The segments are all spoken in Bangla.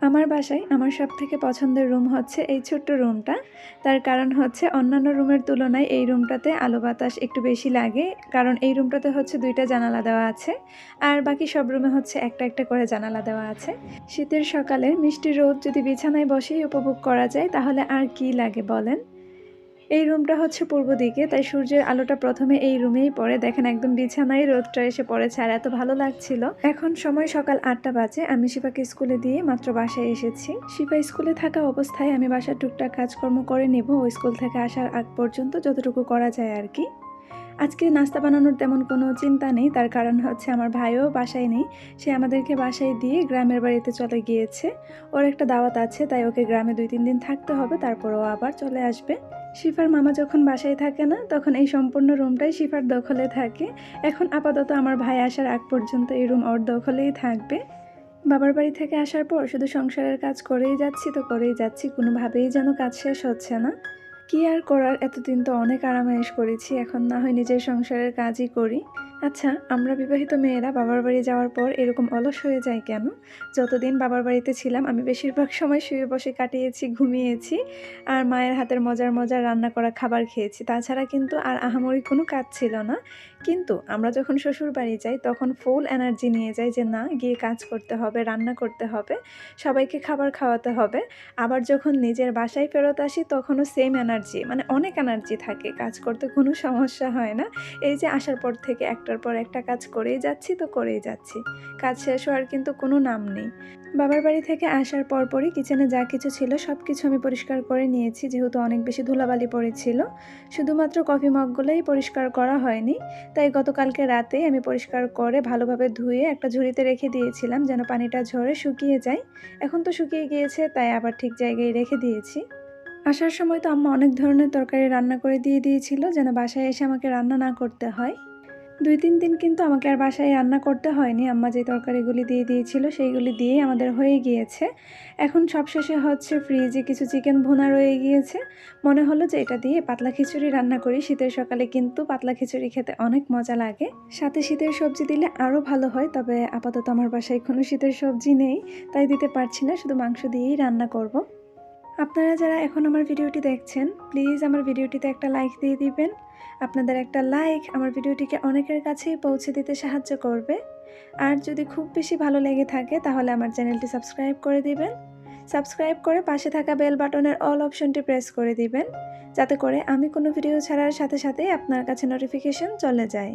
আমার বাসায় আমার সব থেকে পছন্দের রুম হচ্ছে এই ছোট্ট রুমটা তার কারণ হচ্ছে অন্যান্য রুমের তুলনায় এই রুমটাতে আলো বাতাস একটু বেশি লাগে, কারণ এই রুমটাতে হচ্ছে দুইটা জানালা দেওয়া আছে, আর বাকি সব রুমে হচ্ছে একটা একটা করে জানালা দেওয়া আছে। শীতের সকালে মিষ্টি রোদ যদি বিছানায় বসেই উপভোগ করা যায়, তাহলে আর কি লাগে বলেন? এই রুমটা হচ্ছে পূর্ব দিকে, তাই সূর্যের আলোটা প্রথমে এই রুমেই পড়ে। দেখেন একদম বিছানায় রোদটা এসে পড়েছে আর এত ভালো লাগছিল। এখন সময় সকাল আটটা বাজে, আমি শিপাকে স্কুলে দিয়ে মাত্র বাসায় এসেছি। শিপা স্কুলে থাকা অবস্থায় আমি বাসার টুকটাক কাজকর্ম করে নেব, ও স্কুল থেকে আসার আগ পর্যন্ত যতটুকু করা যায় আর কি। আজকে নাস্তা বানানোর তেমন কোনো চিন্তা নেই, তার কারণ হচ্ছে আমার ভাইও বাসায় নেই। সে আমাদেরকে বাসায় দিয়ে গ্রামের বাড়িতে চলে গিয়েছে। ওর একটা দাওয়াত আছে, তাই ওকে গ্রামে দুই তিন দিন থাকতে হবে, তারপর ও আবার চলে আসবে। শিফার মামা যখন বাসায় থাকে না, তখন এই সম্পূর্ণ রুমটাই শিফার দখলে থাকে। এখন আপাতত আমার ভাই আসার আগ পর্যন্ত এই রুম ওর দখলেই থাকবে। বাবার বাড়ি থেকে আসার পর শুধু সংসারের কাজ করেই যাচ্ছি তো করেই যাচ্ছি, কোনোভাবেই যেন কাজ শেষ হচ্ছে না। কি আর করার, এতদিন তো অনেক আরামায়েশ করেছি, এখন না হয় নিজের সংসারের কাজই করি। আচ্ছা আমরা বিবাহিত মেয়েরা বাবার বাড়ি যাওয়ার পর এরকম অলস হয়ে যায় কেন? যতদিন বাবার বাড়িতে ছিলাম, আমি বেশিরভাগ সময় শুয়ে বসে কাটিয়েছি, ঘুমিয়েছি আর মায়ের হাতের মজার মজার রান্না করা খাবার খেয়েছি। তাছাড়া কিন্তু আর আহামরি কোনো কাজ ছিল না। কিন্তু আমরা যখন শ্বশুর বাড়ি যাই, তখন ফুল এনার্জি নিয়ে যাই যে না, গিয়ে কাজ করতে হবে, রান্না করতে হবে, সবাইকে খাবার খাওয়াতে হবে। আবার যখন নিজের বাসায় ফেরত আসি, তখনও সেম এনার্জি মানে অনেক এনার্জি থাকে। কাজ করতে কোনো সমস্যা হয় না। এই যে আসার পর থেকে একটার পর একটা কাজ করেই যাচ্ছি, তো করেই যাচ্ছি। কাজ শেষ হওয়ার কিন্তু কোনো নাম নেই। বাবার বাড়ি থেকে আসার পরপরই কিচেনে যা কিছু ছিল সব কিছু আমি পরিষ্কার করে নিয়েছি, যেহেতু অনেক বেশি ধুলাবালি পড়েছিল। শুধুমাত্র কফি মগগুলোই পরিষ্কার করা হয়নি, তাই গতকালকে রাতে আমি পরিষ্কার করে ভালোভাবে ধুয়ে একটা ঝুড়িতে রেখে দিয়েছিলাম, যেন পানিটা ঝরে শুকিয়ে যায়। এখন তো শুকিয়ে গিয়েছে, তাই আবার ঠিক জায়গায় রেখে দিয়েছি। আসার সময় তো আম্মা অনেক ধরনের তরকারি রান্না করে দিয়ে দিয়েছিল, যেন বাসায় এসে আমাকে রান্না না করতে হয়। দুই, তিন দিন কিন্তু আমাকে আর বাসায় রান্না করতে হয়নি। আম্মা যে তরকারিগুলি দিয়ে দিয়েছিল সেইগুলি দিয়েই আমাদের হয়ে গিয়েছে। এখন সবশেষে হচ্ছে ফ্রিজে কিছু চিকেন ভুনা রয়ে গিয়েছে। মনে হলো যে এটা দিয়ে পাতলা খিচুড়ি রান্না করি। শীতের সকালে কিন্তু পাতলা খিচুড়ি খেতে অনেক মজা লাগে। সাথে শীতের সবজি দিলে আরও ভালো হয়, তবে আপাতত আমার বাসায় কোনো শীতের সবজি নেই, তাই দিতে পারছি না। শুধু মাংস দিয়েই রান্না করব। আপনারা যারা এখন আমার ভিডিওটি দেখছেন প্লিজ আমার ভিডিওটিতে একটা লাইক দিয়ে দিবেন। আপনাদের একটা লাইক আমার ভিডিওটিকে অনেকের কাছেই পৌঁছে দিতে সাহায্য করবে। আর যদি খুব বেশি ভালো লেগে থাকে, তাহলে আমার চ্যানেলটি সাবস্ক্রাইব করে দিবেন। সাবস্ক্রাইব করে পাশে থাকা বেল বাটনের অল অপশনটি প্রেস করে দিবেন, যাতে করে আমি কোনো ভিডিও ছাড়ার সাথে সাথেই আপনার কাছে নোটিফিকেশন চলে যায়।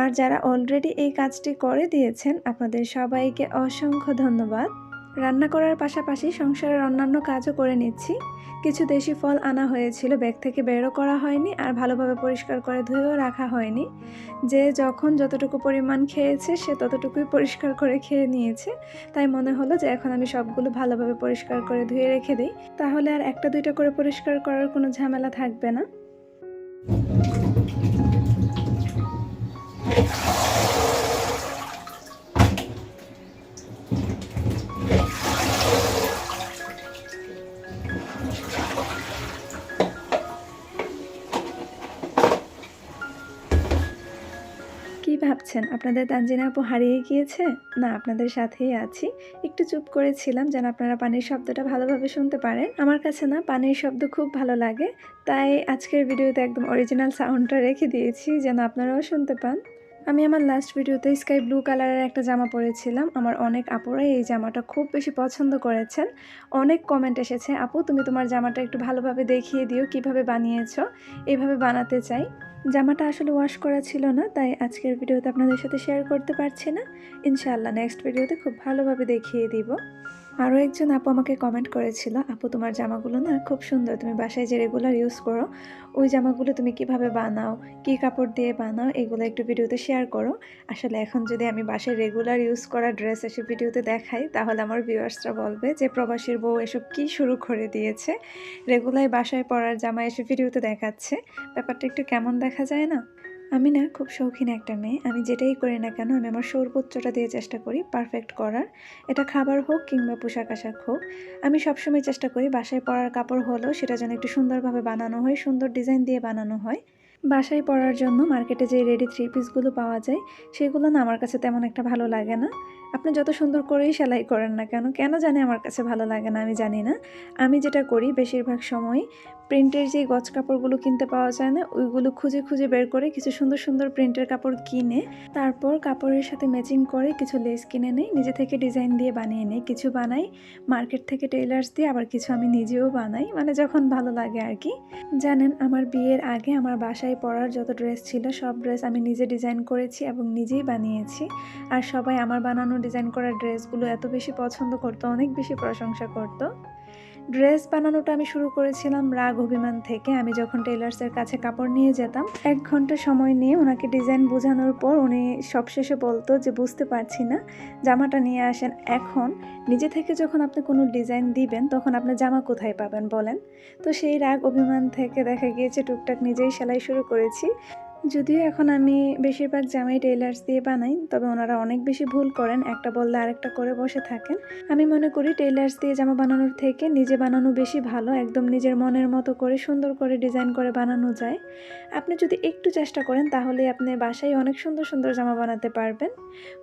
আর যারা অলরেডি এই কাজটি করে দিয়েছেন, আপনাদের সবাইকে অসংখ্য ধন্যবাদ। রান্না করার পাশাপাশি সংসারের অন্যান্য কাজও করে নিচ্ছি। কিছু দেশি ফল আনা হয়েছিল, ব্যাগ থেকে বেরও করা হয়নি আর ভালোভাবে পরিষ্কার করে ধুয়েও রাখা হয়নি। যে যখন যতটুকু পরিমাণ খেয়েছে, সে ততটুকুই পরিষ্কার করে খেয়ে নিয়েছে। তাই মনে হলো যে এখন আমি সবগুলো ভালোভাবে পরিষ্কার করে ধুয়ে রেখে দিই। তাহলে আর একটা দুইটা করে পরিষ্কার করার কোনো ঝামেলা থাকবে না? ভাবছেন আপনাদের তানজিনা আপু হারিয়ে গিয়েছে? না, আপনাদের সাথেই আছি। একটু চুপ করেছিলাম যেন আপনারা পানির শব্দটা ভালোভাবে শুনতে পারেন। আমার কাছে না, পানির শব্দ খুব ভালো লাগে। তাই আজকের ভিডিওতে একদম অরিজিনাল সাউন্ডটা রেখে দিয়েছি যেন আপনারাও শুনতে পান। আমি আমার লাস্ট ভিডিওতে স্কাই ব্লু কালারের একটা জামা পরেছিলাম। আমার অনেক আপুরাই এই জামাটা খুব বেশি পছন্দ করেছেন। অনেক কমেন্ট এসেছে, আপু, তুমি তোমার জামাটা একটু ভালোভাবে দেখিয়ে দিও, কীভাবে বানিয়েছো? এভাবে বানাতে চাই। জামাটা আসলে ওয়াশ করা ছিল না, তাই আজকের ভিডিওতে আপনাদের সাথে শেয়ার করতে পারছি না। ইনশাআল্লাহ নেক্সট ভিডিওতে খুব ভালোভাবে দেখিয়ে দিব। আরও একজন আপু আমাকে কমেন্ট করেছিল, আপু, তোমার জামাগুলো না খুব সুন্দর, তুমি বাসায় যে রেগুলার ইউজ করো, ওই জামাগুলো তুমি কীভাবে বানাও, কি কাপড় দিয়ে বানাও, এগুলো একটু ভিডিওতে শেয়ার করো। আসলে এখন যদি আমি বাসায় রেগুলার ইউজ করা ড্রেস এসে ভিডিওতে দেখাই, তাহলে আমার ভিউয়ার্সরা বলবে যে প্রবাসীর বউ এসব কি শুরু করে দিয়েছে রেগুলার বাসায় পরার জামা এসে ভিডিওতে দেখাচ্ছে। ব্যাপারটা একটু কেমন দেখা যায় না। আমি না খুব শৌখিন একটা মেয়ে। আমি যেটাই করি না কেন, আমি আমার সর্বোচ্চটা দিয়ে চেষ্টা করি পারফেক্ট করার। এটা খাবার হোক কিংবা পোশাক আশাক হোক, আমি সবসময় চেষ্টা করি বাসায় পরার কাপড় হলেও সেটা যেন একটু সুন্দরভাবে বানানো হয়, সুন্দর ডিজাইন দিয়ে বানানো হয়। বাসায় পরার জন্য মার্কেটে যে রেডি থ্রি পিসগুলো পাওয়া যায়, সেগুলো না আমার কাছে তেমন একটা ভালো লাগে না। আপনি যত সুন্দর করেই সেলাই করেন না কেন কেন জানি আমার কাছে ভালো লাগে না আমি জানি না। আমি যেটা করি বেশিরভাগ সময় প্রিন্টের যে গজ কাপড়গুলো কিনতে পাওয়া যায় না, ওইগুলো খুঁজে খুঁজে বের করে কিছু সুন্দর সুন্দর প্রিন্টের কাপড় কিনে, তারপর কাপড়ের সাথে ম্যাচিং করে কিছু লেস কিনে নেই, নিজে থেকে ডিজাইন দিয়ে বানিয়ে নেই, কিছু বানাই মার্কেট থেকে টেইলার্স দিয়ে আবার কিছু আমি নিজেও বানাই মানে যখন ভালো লাগে আর কি। জানেন, আমার বিয়ের আগে আমার বাসায় পরার যত ড্রেস ছিল, সব ড্রেস আমি নিজে ডিজাইন করেছি এবং নিজেই বানিয়েছি। আর সবাই আমার বানানো ডিজাইন করা ড্রেসগুলো এত বেশি পছন্দ করতো, অনেক বেশি প্রশংসা করতো। ড্রেস বানানোটা আমি শুরু করেছিলাম রাগ অভিমান থেকে। আমি যখন টেলার্সের কাছে কাপড় নিয়ে যেতাম, এক ঘণ্টা সময় নিয়ে ওনাকে ডিজাইন বোঝানোর পর উনি সবশেষে বলতো যে, বুঝতে পারছি না, জামাটা নিয়ে আসেন। এখন নিজে থেকে যখন আপনি কোনো ডিজাইন দিবেন, তখন আপনি জামা কোথায় পাবেন বলেন? তো সেই রাগ অভিমান থেকে দেখা গিয়েছে, টুকটাক নিজেই সেলাই শুরু করেছি। যদিও এখন আমি বেশিরভাগ জামাই টেইলার্স দিয়ে বানাই, তবে ওনারা অনেক বেশি ভুল করেন, একটা বললে আরেকটা করে বসে থাকেন। আমি মনে করি টেইলার্স দিয়ে জামা বানানোর থেকে নিজে বানানো বেশি ভালো, একদম নিজের মনের মতো করে, সুন্দর করে ডিজাইন করে বানানো যায়। আপনি যদি একটু চেষ্টা করেন, তাহলে আপনি বাসায় অনেক সুন্দর সুন্দর জামা বানাতে পারবেন।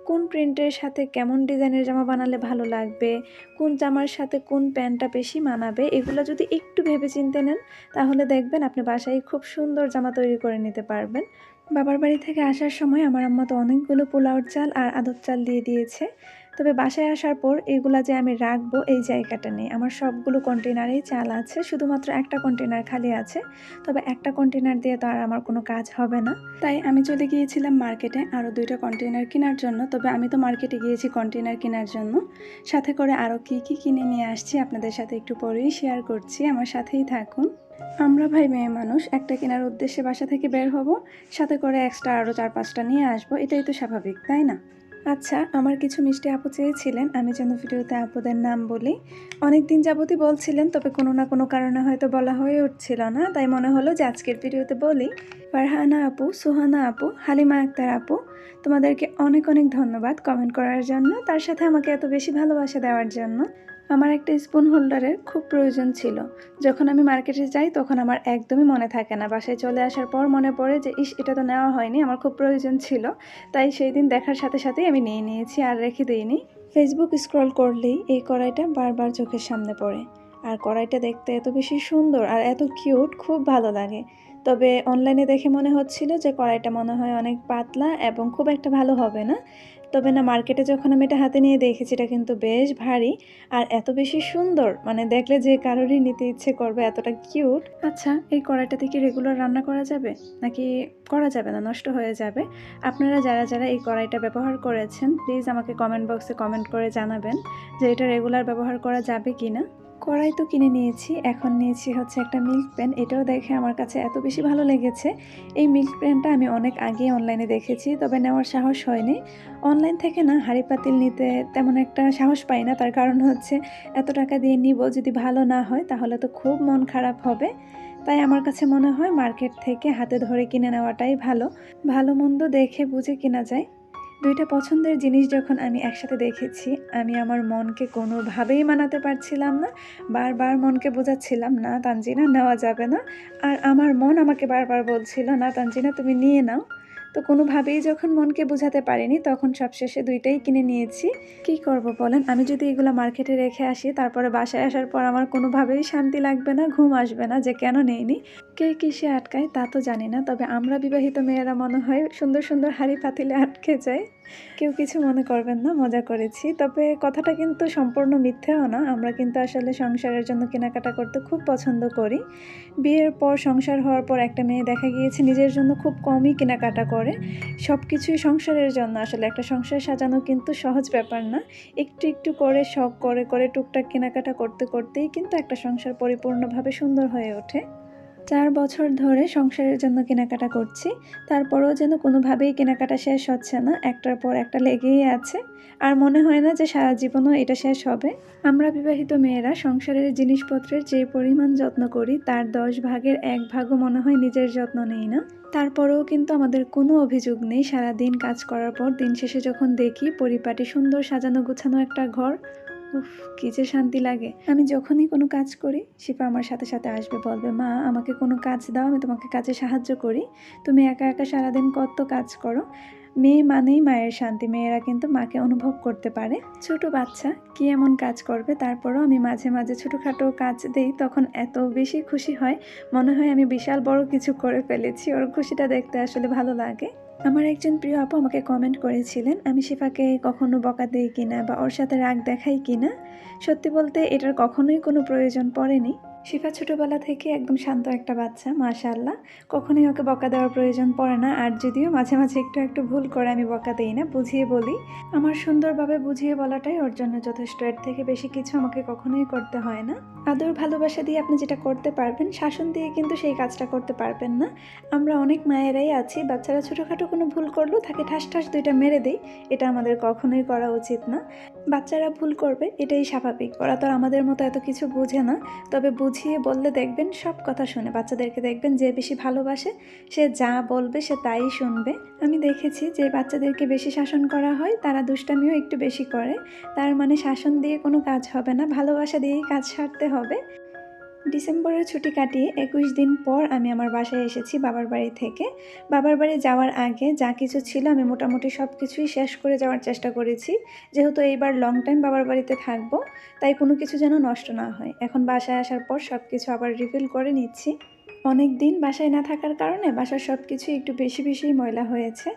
কোন প্রিন্টের সাথে কেমন ডিজাইনের জামা বানালে ভালো লাগবে? কোন জামার সাথে কোন প্যান্টটা বেশি মানাবে? এগুলো যদি একটু ভেবে চিনতে নেন, তাহলে দেখবেন আপনি বাসায় খুব সুন্দর জামা তৈরি করে নিতে পারবেন। বাবার বাড়ি থেকে আসার সময় আমার আম্মা তো অনেকগুলো পোলাওর চাল আর আদব চাল দিয়ে দিয়েছে। তবে বাসায় আসার পর এগুলা যে আমি রাখব এই জায়গাটা নেই। আমার সবগুলো কন্টেনারেই চাল আছে, শুধুমাত্র একটা কন্টেনার খালি আছে। তবে একটা কন্টেনার দিয়ে তো আর আমার কোনো কাজ হবে না। তাই আমি চলে গিয়েছিলাম মার্কেটে আরও দুইটা কন্টেনার কেনার জন্য। তবে আমি তো মার্কেটে গিয়েছি কন্টেনার কেনার জন্য। সাথে করে আরও কী কী কিনে নিয়ে আসছি আপনাদের সাথে একটু পরেই শেয়ার করছি। আমার সাথেই থাকুন। আমরা ভাই মেয়ে মানুষ, একটা কেনার উদ্দেশ্যে বাসা থেকে বের হব, সাথে করে এক্সট্রা আরও চার পাঁচটা নিয়ে আসব, এটাই তো স্বাভাবিক, তাই না? আচ্ছা আমার কিছু মিষ্টি আপু চেয়েছিলেন, আমি যেন ভিডিওতে আপুদের নাম বলি। অনেক দিন যাবতই বলছিলেন, তবে কোনো না কোনো কারণে হয়তো বলা হয়ে উঠছিল না, তাই মনে হলো যে আজকের ভিডিওতে বলি। ফারহানা আপু, সুহানা আপু, হালিমা আক্তার আপু, তোমাদেরকে অনেক অনেক ধন্যবাদ কমেন্ট করার জন্য, তার সাথে আমাকে এত বেশি ভালোবাসা দেওয়ার জন্য। আমার একটা স্পুন হোল্ডারের খুব প্রয়োজন ছিল। যখন আমি মার্কেটে যাই, তখন আমার একদমই মনে থাকে না। বাসায় চলে আসার পর মনে পড়ে যে, ইস, এটা তো নেওয়া হয়নি, আমার খুব প্রয়োজন ছিল। তাই সেই দিন দেখার সাথে সাথেই আমি নিয়ে নিয়েছি আর রেখে দিইনি। ফেসবুক স্ক্রল করলেই এই কড়াইটা বারবার চোখের সামনে পড়ে। আর কড়াইটা দেখতে এত বেশি সুন্দর আর এত কিউট খুব ভালো লাগে। তবে অনলাইনে দেখে মনে হচ্ছিল যে কড়াইটা মনে হয় অনেক পাতলা এবং খুব একটা ভালো হবে না। তবে না মার্কেটে যখন আমি এটা হাতে নিয়ে দেখেছি, এটা কিন্তু বেশ ভারী আর এত বেশি সুন্দর। মানে দেখলে যে কারোরই নিতে ইচ্ছে করবে এতটা কিউট আচ্ছা এই কড়াইটাতে কি রেগুলার রান্না করা যাবে? নাকি করা যাবে না, নষ্ট হয়ে যাবে? আপনারা যারা যারা এই কড়াইটা ব্যবহার করেছেন প্লিজ আমাকে কমেন্ট বক্সে কমেন্ট করে জানাবেন যে এটা রেগুলার ব্যবহার করা যাবে কি না কড়াই তো কিনে নিয়েছি, এখন নিয়েছি হচ্ছে একটা মিল্ক প্যান এটাও দেখে আমার কাছে এত বেশি ভালো লেগেছে। এই মিল্ক প্যানটা আমি অনেক আগে অনলাইনে দেখেছি, তবে নেওয়ার সাহস হয়নি। অনলাইন থেকে না, হাঁড়ি পাতিল নিতে তেমন একটা সাহস পাই না। তার কারণ হচ্ছে, এত টাকা দিয়ে নিব যদি ভালো না হয়, তাহলে তো খুব মন খারাপ হবে। তাই আমার কাছে মনে হয় মার্কেট থেকে হাতে ধরে কিনে নেওয়াটাই ভালো। ভালো মন্দ দেখে বুঝে কেনা যায়। দুইটা পছন্দের জিনিস যখন আমি একসাথে দেখেছি, আমি আমার মনকে কোনোভাবেই মানাতে পারছিলাম না, বারবার মনকে বোঝাচ্ছিলাম, না তানজিনা, নেওয়া যাবে না। আর আমার মন আমাকে বারবার বলছিল, না তানজিনা, তুমি নিয়ে নাও। তো কোনোভাবেই যখন মনকে বোঝাতে পারিনি, তখন সবশেষে দুইটাই কিনে নিয়েছি। কি করব বলেন? আমি যদি এগুলো মার্কেটে রেখে আসি, তারপরে বাসায় আসার পর আমার কোনোভাবেই শান্তি লাগবে না, ঘুম আসবে না যে কেন নেইনি। কে কিসে আটকায় তা তো জানি না, তবে আমরা বিবাহিত মেয়েরা মনে হয় সুন্দর সুন্দর হাড়ি পাতিলে আটকে যায় কেউ কিছু মনে করবেন না, মজা করেছি। তবে কথাটা কিন্তু সম্পূর্ণ মিথ্যেও না। আমরা কিন্তু আসলে সংসারের জন্য কেনাকাটা করতে খুব পছন্দ করি। বিয়ের পর সংসার হওয়ার পর একটা মেয়ে দেখা গিয়েছে, নিজের জন্য খুব কমই কেনাকাটা করে। সব কিছুই সংসারের জন্য। আসলে একটা সংসার সাজানো কিন্তু সহজ ব্যাপার না। একটু একটু করে শখ করে করে টুকটাক কেনাকাটা করতে, করতেই কিন্তু একটা সংসার পরিপূর্ণভাবে সুন্দর হয়ে ওঠে। চার বছর ধরে সংসারের জন্য কেনাকাটা করছি। তারপরেও যেন কোনোভাবেই কেনাকাটা শেষ হচ্ছে না। একটার পর একটা লেগেই আছে। আর মনে হয় না যে সারা জীবনও এটা শেষ হবে। আমরা বিবাহিত মেয়েরা সংসারের জিনিসপত্রের যে পরিমাণ যত্ন করি, তার দশ ভাগের এক ভাগও মনে হয় নিজের যত্ন নেই না। তারপরেও কিন্তু আমাদের কোনো অভিযোগ নেই। সারা দিন কাজ করার পর দিন শেষে যখন দেখি, পরিপাটি সুন্দর সাজানো গোছানো একটা ঘর উফ, কি যে শান্তি লাগে। আমি যখনই কোনো কাজ করি, শিপা আমার সাথে সাথে আসবে, বলবে, মা, আমাকে কোনো কাজ দাও, আমি তোমাকে কাজে সাহায্য করি। তুমি একা একা সারাদিন কত কাজ করো। মেয়ে মানেই মায়ের শান্তি, মেয়েরা কিন্তু মাকে অনুভব করতে পারে। ছোট বাচ্চা, কি এমন কাজ করবে? তারপরও আমি মাঝে মাঝে ছোটোখাটো কাজ দেই, তখন এত বেশি খুশি হয়। মনে হয় আমি বিশাল বড় কিছু করে ফেলেছি, ওর খুশিটা দেখতে আসলে ভালো লাগে। আমার একজন প্রিয় আপু আমাকে কমেন্ট করেছিলেন, আমি শিফাকে কখনো বকা দিই কিনা বা ওর সাথে রাগ দেখাই কিনা? সত্যি বলতে এটার কখনোই কোনো প্রয়োজন পড়েনি। শিফা ছোটবেলা থেকে একদম শান্ত একটা বাচ্চা, মাশাআল্লাহ। কখনোই ওকে বকা দেওয়ার প্রয়োজন পড়ে না, আর যদিও মাঝে মাঝে একটু একটু ভুল করে আমি বকা দিই না, বুঝিয়ে বলি। আমার সুন্দরভাবে বুঝিয়ে বলাটাই ওর জন্য যথেষ্ট, এর থেকে বেশি কিছু আমাকে কখনোই করতে হয় না। আদর, ভালোবাসা দিয়ে আপনি যেটা করতে পারবেন, শাসন দিয়ে কিন্তু সেই কাজটা করতে পারবেন না। আমরা অনেক মায়েরাই আছি, বাচ্চারা ছোটোখাটো কোনো ভুল করলেও তাকে ঠাস ঠাস দুইটা মেরে দেই, এটা আমাদের কখনোই করা উচিত না। বাচ্চারা ভুল করবে, এটাই স্বাভাবিক, ওরা তো আমাদের মতো এত কিছু বোঝে না, তবে বুঝিয়ে বললে দেখবেন, সব কথা শুনে। বাচ্চাদেরকে দেখবেন যে বেশি ভালোবাসে, সে যা বলবে সে তাই শুনবে। আমি দেখেছি যে বাচ্চাদেরকে বেশি শাসন করা হয়, তারা দুষ্টামিও একটু বেশি করে। তার মানে শাসন দিয়ে কোনো কাজ হবে না, ভালোবাসা দিয়েই কাজ সারতে হবে। ডিসেম্বরের ছুটি কাটিয়ে একুশ দিন পর আমি আমার বাসায় এসেছি বাবার বাড়ি থেকে। বাবার বাড়ি যাওয়ার আগে যা কিছু ছিল আমি মোটামুটি সব কিছুই শেষ করে যাওয়ার চেষ্টা করেছি। যেহেতু এইবার লং টাইম বাবার বাড়িতে থাকব, তাই কোনো কিছু যেন নষ্ট না হয়। এখন বাসায় আসার পর সব কিছু আবার রিফিল করে নিচ্ছি। অনেক দিন বাসায় না থাকার কারণে বাসার সব কিছু একটু বেশি বেশি ময়লা হয়েছে।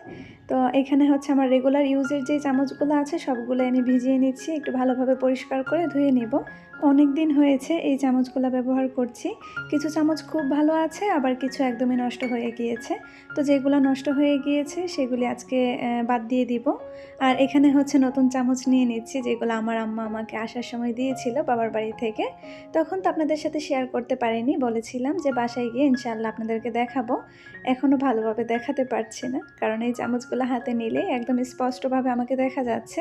তো এখানে হচ্ছে আমার রেগুলার ইউজের যে চামচগুলো আছে সবগুলো আমি ভিজিয়ে নিচ্ছি। একটু ভালোভাবে পরিষ্কার করে ধুয়ে নিব। অনেক দিন হয়েছে এই চামচগুলো ব্যবহার করছি। কিছু চামচ খুব ভালো আছে, আবার কিছু একদমই নষ্ট হয়ে গিয়েছে। তো যেগুলো নষ্ট হয়ে গিয়েছে, সেগুলি আজকে বাদ দিয়ে দিব। আর এখানে হচ্ছে নতুন চামচ নিয়ে নিচ্ছি, যেগুলো আমার আম্মা আমাকে আসার সময় দিয়েছিল বাবার বাড়ি থেকে। তখন তো আপনাদের সাথে শেয়ার করতে পারিনি, বলেছিলাম যে বাসায় গিয়ে ইনশাল্লাহ আপনাদেরকে দেখাবো। এখনও ভালোভাবে দেখাতে পারছি না, কারণ এই চামচগুলো হাতে নিলে একদম স্পষ্টভাবে আমাকে দেখা যাচ্ছে।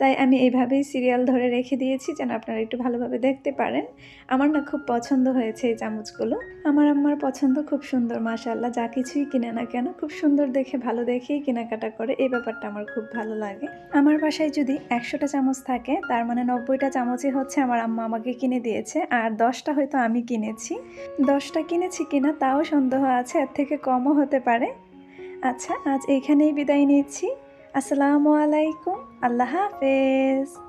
তাই আমি এইভাবেই সিরিয়াল ধরে রেখে দিয়েছি যেন আপনারা একটু ভালোভাবে দেখতে পারেন। আমার না খুব পছন্দ হয়েছে এই চামচগুলো। আমার আম্মার পছন্দ খুব সুন্দর মাশাল্লাহ যা কিছুই কিনে না কেন, খুব সুন্দর দেখে, ভালো দেখেই কেনাকাটা করে। এই ব্যাপারটা আমার খুব ভালো লাগে। আমার বাসায় যদি একশোটা চামচ থাকে, তার মানে নব্বইটা চামচই হচ্ছে আমার আম্মা আমাকে কিনে দিয়েছে। আর দশটা হয়তো আমি কিনেছি। দশটা কিনেছি কিনা তাও সন্দেহ আছে, এর থেকে কমও হতে পারে। আচ্ছা আজ এইখানেই বিদায় নিচ্ছি। আসসালামু আলাইকুম। আল্লাহ হাফেজ।